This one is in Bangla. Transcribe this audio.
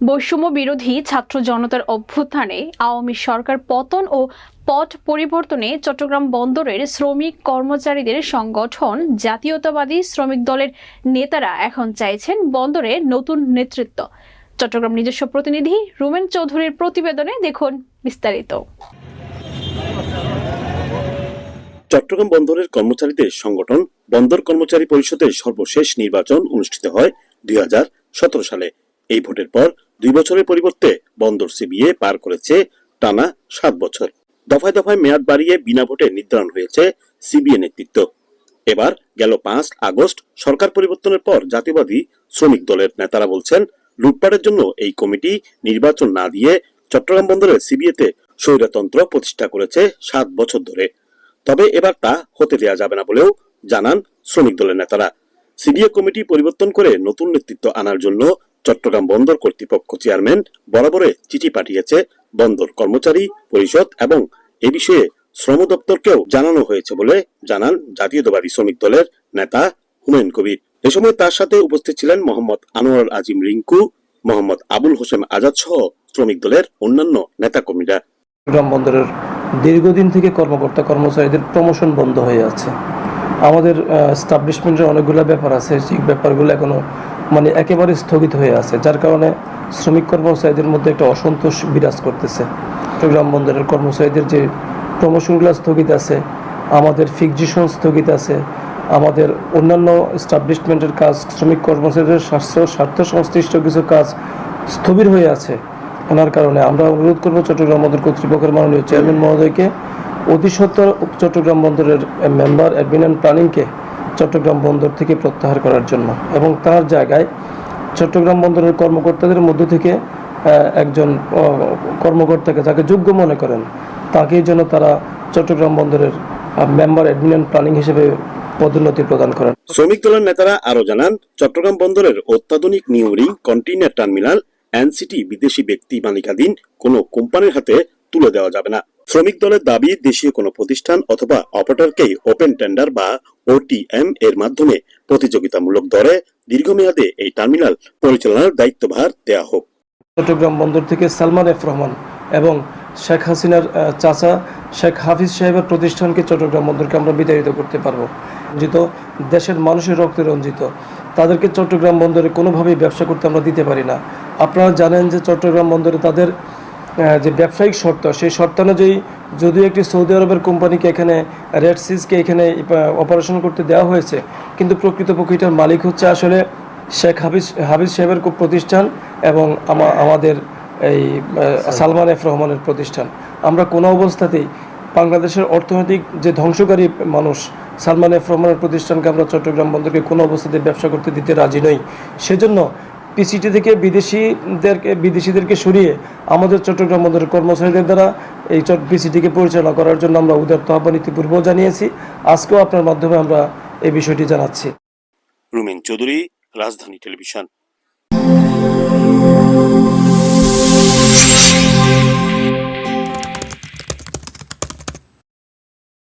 বৈষম্য বিরোধী ছাত্র জনতার অভ্যুত্থানে আওয়ামী সরকার পতন ও পথ পরিবর্তনে চট্টগ্রাম বন্দরের শ্রমিক কর্মচারীদের সংগঠন জাতীয়তাবাদী শ্রমিক দলের নেতারা এখন চাইছেন বন্দরে নতুন নেতৃত্ব। চট্টগ্রাম নিজস্ব প্রতিনিধি রুমেন চৌধুরীর প্রতিবেদনে দেখুন বিস্তারিত। চট্টগ্রাম বন্দরের কর্মচারীদের সংগঠন বন্দর কর্মচারী পরিষদের সর্বশেষ নির্বাচন অনুষ্ঠিত হয় দুই হাজার সতেরো সালে। এই ভোটের পর দুই বছরের পরিবর্তে বন্দর সিবিএ পার করেছে টানা সাত বছর। দফায় দফায় মেয়াদ বাড়িয়ে বিনা ভোটে নির্ধারণ হয়েছে সিবিএ নেতৃত্ব। এবার গেল পাঁচ আগস্ট, সরকার পরিবর্তনের পর জাতীয়বাদী শ্রমিক দলের নেতারা বলছেন, লুটপাটের জন্য এই কমিটি নির্বাচন না দিয়ে চট্টগ্রাম বন্দরের সিবিএতে স্বৈরতন্ত্র প্রতিষ্ঠা করেছে সাত বছর ধরে। তবে এবার তা হতে দেওয়া যাবে না বলেও জানান শ্রমিক দলের নেতারা। সিবিএ কমিটি পরিবর্তন করে নতুন নেতৃত্ব আনার জন্য চট্টগ্রাম বন্দর কর্তৃপক্ষ চেয়ারম্যান বরাবরে চিঠি পাঠিয়েছে বন্দর কর্মচারী, পরিষদ এবং এ বিষয়ে শ্রম দপ্তরকেও জানানো হয়েছে বলে জানান জাতীয়তাবাদী শ্রমিক দলের নেতা হুমায়ুন কবির। এ সময় তার সাথে উপস্থিত ছিলেন মোহাম্মদ আনোয়ার আজিম রিঙ্কু, মোহাম্মদ আবুল হোসেন আজাদ সহ শ্রমিক দলের অন্যান্য নেতাকর্মীরা। চট্টগ্রাম বন্দরের দীর্ঘদিন থেকে কর্মকর্তা কর্মচারীদের প্রমোশন বন্ধ হয়ে আছে। আমাদের স্টাবলিশমেন্টের অনেকগুলো ব্যাপার আছে, সেই ব্যাপারগুলো এখনও মানে একেবারে স্থগিত হয়ে আছে, যার কারণে শ্রমিক কর্মচারীদের মধ্যে একটা অসন্তোষ বিরাজ করতেছে। চট্টগ্রাম বন্দরের কর্মচারীদের যে প্রমোশনগুলো স্থগিত আছে, আমাদের ফিকজিশন স্থগিত আছে, আমাদের অন্যান্য স্টাবলিশমেন্টের কাজ, শ্রমিক কর্মচারীদের স্বাস্থ্য স্বার্থ সংশ্লিষ্ট কিছু কাজ স্থবির হয়ে আছে। ওনার কারণে আমরা অনুরোধ করব চট্টগ্রাম বন্দর কর্তৃপক্ষের মাননীয় চেয়ারম্যান মহোদয়কে অতি চট্টগ্রাম বন্দরের মেম্বার অ্যাডমিন প্ল্যানিংকে চট্টগ্রাম বন্দর থেকে প্রত্যাহার করার জন্য এবং তার জায়গায় চট্টগ্রাম বন্দরের কর্মকর্তাদের মধ্য থেকে একজন কর্মকর্তাকে যাকে যোগ্য মনে করেন, তাকেই যেন তারা চট্টগ্রাম বন্দরের মেম্বার অ্যাডমিন প্ল্যানিং হিসেবে পদোন্নতি প্রদান করেন। শ্রমিক দলের নেতারা আরও জানান, চট্টগ্রাম বন্দরের অত্যাধুনিক নিউরিং, কন্টেইনার টার্মিনাল, এনসিটি বিদেশি ব্যক্তি মালিকাধীন কোনো কোম্পানির হাতে তুলে দেওয়া যাবে না। শ্রমিক দলের দাবি, দেশীয় কোনো প্রতিষ্ঠান অথবা অপারেটরকেই ওপেন টেন্ডার বা ওটিএম এর মাধ্যমে প্রতিযোগিতামূলক দরে দীর্ঘমেয়াদে এই টার্মিনাল পরিচালনার দায়িত্বভার দেওয়া হোক। চট্টগ্রাম বন্দর থেকে সালমান এফ রহমান এবং শেখ হাসিনার চাচা শেখ হাফিজ সাহেবের প্রতিষ্ঠানকে চট্টগ্রাম বন্দরকে আমরা বিতাড়িত করতে পারব। রঞ্জিত, দেশের মানুষের রক্তে রঞ্জিত। তাদেরকে চট্টগ্রাম বন্দরে কোনোভাবেই ব্যবসা করতে আমরা দিতে পারি না। আপনারা জানেন যে চট্টগ্রাম বন্দরে তাদের যে ব্যবসায়িক শর্ত, সেই শর্তানুযায়ী যদিও একটি সৌদি আরবের কোম্পানিকে এখানে রেড সিজকে এখানে অপারেশন করতে দেওয়া হয়েছে, কিন্তু প্রকৃতপক্ষে এটার মালিক হচ্ছে আসলে শেখ হাফিজ হাফিজ সাহেবের প্রতিষ্ঠান এবং আমাদের এই সালমান এফ রহমানের প্রতিষ্ঠান। আমরা কোনো অবস্থাতেই বাংলাদেশের অর্থনৈতিক যে ধ্বংসকারী মানুষ সালমান এফ রহমানের প্রতিষ্ঠানকে আমরা চট্টগ্রাম বন্দরকে কোনো অবস্থাতে ব্যবসা করতে দিতে রাজি নই। সেজন্য পিসিটি থেকে বিদেশিদেরকে বিদেশিদেরকে সরিয়ে আমাদের চট্টগ্রাম বন্দরের কর্মচারীদের দ্বারা এই চট পিসিটিকে পরিচালনা করার জন্য আমরা উদারত আহ্বান ইতিপূর্বেও জানিয়েছি। আজকেও আপনার মাধ্যমে আমরা এই বিষয়টি জানাচ্ছি। রুমিন চৌধুরী, রাজধানী টেলিভিশন।